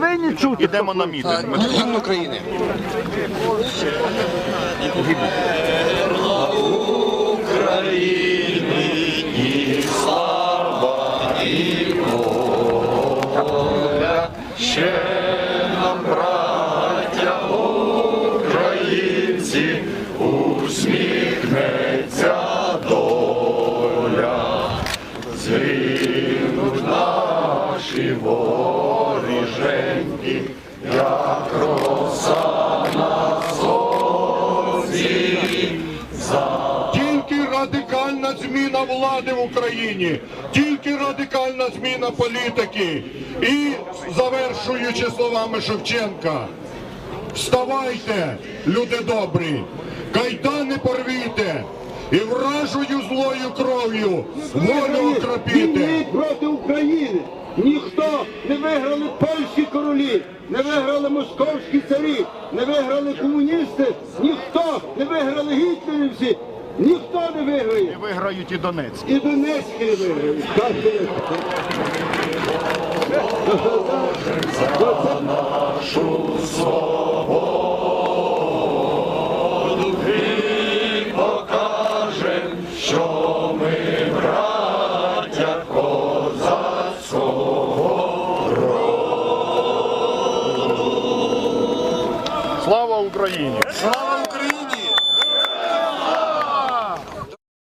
Винні чути. Ідемо на мітинг. Гімн України. Тільки радикальна зміна влади в Україні, тільки радикальна зміна політики. І завершуючи словами Шевченка, вставайте, люди добрі, кайдани порвіте і вражою злою кров'ю волю окропіте. Війни проти України. Ніхто не виграли польські королі, не виграли московські царі, не виграли комуністи, ніхто не виграли гітлерівці, ніхто не виграє. виграють і Донецьк. І Донецькі не виграють. Так, Слава Україні!